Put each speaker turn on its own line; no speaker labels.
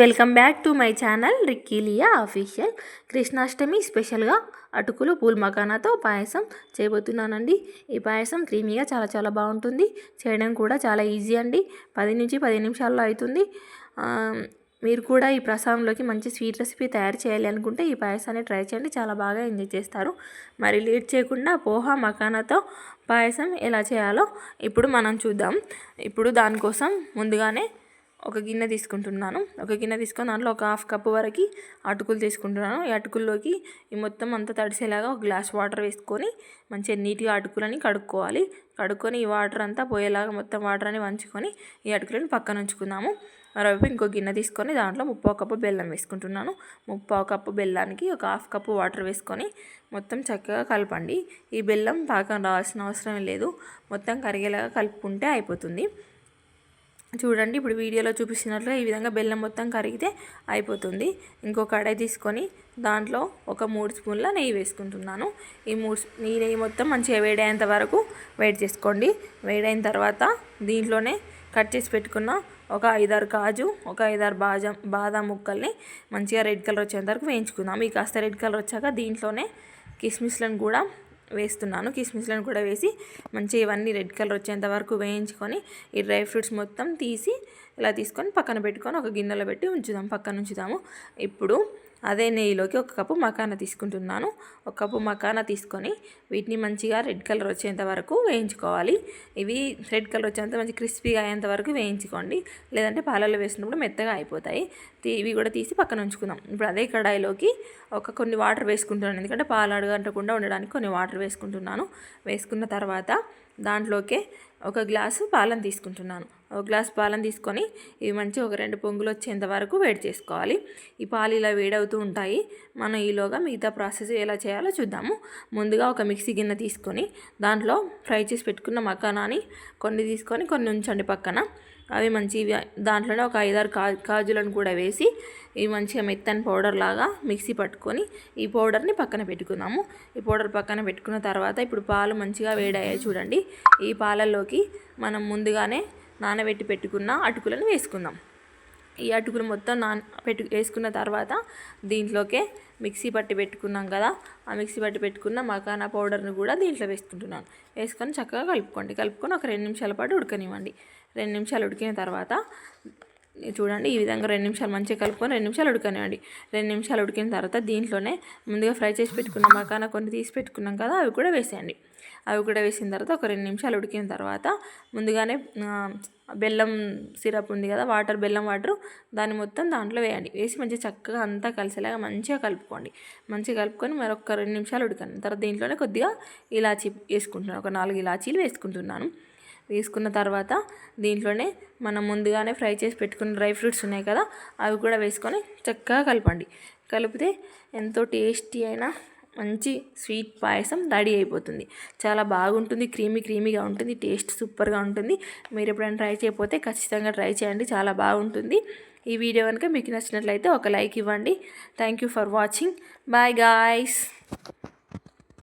Welcome back to my channel Rikkilia official. Krishnashtami స్పెషల్గా అటుకులు pool మకానాతో పాయసం చేయబోతున్నానండి. ఈ పాయసం క్రీమీగా చాలా చాలా బాగుంటుంది. చేయడం కూడా చాలా ఈజీ అండి. పది నుంచి పది నిమిషాల్లో అవుతుంది మీరు కూడా ఈ ప్రసాదంలోకి మంచి స్వీట్ రెసిపీ తయారు చేయాలి అనుకుంటే ఈ పాయసాన్ని ట్రై చేయండి. చాలా బాగా ఎంజాయ్ చేస్తారు. మరి లేట్ చేయకుండా పోహా మకానాతో పాయసం ఎలా చేయాలో ఇప్పుడు మనం చూద్దాం. ఇప్పుడు దానికోసం ముందుగానే ఒక గిన్నె తీసుకుంటున్నాను. ఒక గిన్నె తీసుకొని దాంట్లో ఒక హాఫ్ కప్ వరకు అటుకులు తీసుకుంటున్నాను. ఈ అటుకుల్లోకి ఈ మొత్తం అంతా తడిసేలాగా ఒక గ్లాస్ వాటర్ వేసుకొని మంచిగా నీట్గా అటుకులని కడుక్కోవాలి. కడుక్కొని ఈ వాటర్ అంతా పోయేలాగా మొత్తం వాటర్ అని వంచుకొని ఈ అటుకులను పక్కన ఉంచుకుందాము. మరోవైపు ఇంకో గిన్నె తీసుకొని దాంట్లో ముప్పావు కప్పు బెల్లం వేసుకుంటున్నాను. ముప్పావు కప్పు బెల్లానికి ఒక హాఫ్ కప్పు వాటర్ వేసుకొని మొత్తం చక్కగా కలపండి. ఈ బెల్లం పాకం రావాల్సిన అవసరం లేదు. మొత్తం కరిగేలాగా కలుపుకుంటే అయిపోతుంది. చూడండి ఇప్పుడు వీడియోలో చూపిస్తున్నట్లుగా ఈ విధంగా బెల్లం మొత్తం కరిగితే అయిపోతుంది. ఇంకో కడాయి తీసుకొని దాంట్లో ఒక మూడు స్పూన్ల నెయ్యి వేసుకుంటున్నాను. ఈ మూడు ఈ నెయ్యి మొత్తం మంచిగా వేడయ్యేంత వరకు వెయిట్ చేసుకోండి. వేడైన తర్వాత దీంట్లోనే కట్ చేసి పెట్టుకున్న ఒక ఐదారు కాజు ఒక ఐదారు బాజం బాదం ముక్కల్ని మంచిగా రెడ్ కలర్ వచ్చేంత వరకు వేయించుకుందాం. ఈ కాస్త రెడ్ కలర్ వచ్చాక దీంట్లోనే కిస్మిస్లను కూడా వేస్తున్నాను. కిస్మిస్లను కూడా వేసి మంచిగా ఇవన్నీ రెడ్ కలర్ వచ్చేంత వరకు వేయించుకొని ఈ డ్రై ఫ్రూట్స్ మొత్తం తీసి ఇలా తీసుకొని పక్కన పెట్టుకొని ఒక గిన్నెలో పెట్టి ఉంచుదాం పక్కన ఉంచుదాము. ఇప్పుడు అదే నెయ్యిలోకి ఒక కప్పు మకానా తీసుకుంటున్నాను. ఒక కప్పు మకానా తీసుకొని వీటిని మంచిగా రెడ్ కలర్ వచ్చేంత వరకు వేయించుకోవాలి. ఇవి రెడ్ కలర్ వచ్చేంత మంచి క్రిస్పీగా అయ్యేంత వరకు వేయించుకోండి. లేదంటే పాలలో వేసినప్పుడు మెత్తగా అయిపోతాయి. ఇవి కూడా తీసి పక్కన ఉంచుకుందాం. ఇప్పుడు అదే కడాయిలోకి ఒక కొన్ని వాటర్ వేసుకుంటున్నాను. ఎందుకంటే పాలు అడగంటకుండా ఉండడానికి కొన్ని వాటర్ వేసుకుంటున్నాను. వేసుకున్న తర్వాత దాంట్లోకే ఒక గ్లాసు పాలను తీసుకుంటున్నాను. ఒక గ్లాస్ పాలను తీసుకొని ఇవి మంచి ఒక రెండు పొంగులు వచ్చేంత వరకు వేడి చేసుకోవాలి. ఈ పాలు ఇలా వేడవుతూ ఉంటాయి. మనం ఈలోగా మిగతా ప్రాసెస్ ఎలా చేయాలో చూద్దాము. ముందుగా ఒక మిక్సీ గిన్నె తీసుకొని దాంట్లో ఫ్రై చేసి పెట్టుకున్న మకానాని కొన్ని తీసుకొని కొన్ని ఉంచండి పక్కన. అవి మంచి దాంట్లోనే ఒక ఐదారు కా కాజులను కూడా వేసి ఇవి మంచిగా మెత్తని పౌడర్ లాగా మిక్సీ పట్టుకొని ఈ పౌడర్ని పక్కన పెట్టుకుందాము. ఈ పౌడర్ పక్కన పెట్టుకున్న తర్వాత ఇప్పుడు పాలు మంచిగా వేడయ్యాయి చూడండి. ఈ పాలల్లోకి మనం ముందుగానే నానబెట్టి పెట్టుకున్న అటుకులను వేసుకుందాం. ఈ అటుకులు మొత్తం నాన పెట్టు వేసుకున్న తర్వాత దీంట్లోకే మిక్సీ పట్టి పెట్టుకున్నాం కదా ఆ మిక్సీ పట్టి పెట్టుకున్న మకానా పౌడర్ని కూడా దీంట్లో వేసుకుంటున్నాను. వేసుకొని చక్కగా కలుపుకోండి. కలుపుకొని ఒక రెండు నిమిషాల పాటు ఉడకనివ్వండి. రెండు నిమిషాలు ఉడికిన తర్వాత చూడండి ఈ విధంగా రెండు నిమిషాలు మంచిగా కలుపుకొని రెండు నిమిషాలు ఉడకనివ్వండి. రెండు నిమిషాలు ఉడికిన తర్వాత దీంట్లోనే ముందుగా ఫ్రై చేసి పెట్టుకున్న మకానా కొన్ని తీసి పెట్టుకున్నాం కదా అవి కూడా వేసేయండి. అవి కూడా వేసిన తర్వాత ఒక రెండు నిమిషాలు ఉడికిన తర్వాత ముందుగానే బెల్లం సిరప్ ఉంది కదా వాటర్ బెల్లం వాటర్ దాన్ని మొత్తం దాంట్లో వేయండి. వేసి మంచిగా చక్కగా అంతా కలిసేలాగా మంచిగా కలుపుకోండి. మంచిగా కలుపుకొని మరొక రెండు నిమిషాలు ఉడకండి. తర్వాత దీంట్లోనే కొద్దిగా ఇలాచీ వేసుకుంటున్నాను. ఒక నాలుగు ఇలాచీలు వేసుకుంటున్నాను. వేసుకున్న తర్వాత దీంట్లోనే మనం ముందుగానే ఫ్రై చేసి పెట్టుకున్న డ్రై ఫ్రూట్స్ ఉన్నాయి కదా అవి కూడా వేసుకొని చక్కగా కలపండి. కలిపితే ఎంతో టేస్టీ అయినా మంచి స్వీట్ పాయసం రెడీ అయిపోతుంది. చాలా బాగుంటుంది క్రీమీ క్రీమీగా ఉంటుంది టేస్ట్ సూపర్గా ఉంటుంది. మీరు ఎప్పుడైనా ట్రై చేయకపోతే ఖచ్చితంగా ట్రై చేయండి చాలా బాగుంటుంది. ఈ వీడియో కనుక మీకు నచ్చినట్లయితే ఒక లైక్ ఇవ్వండి. Thank you for watching bye guys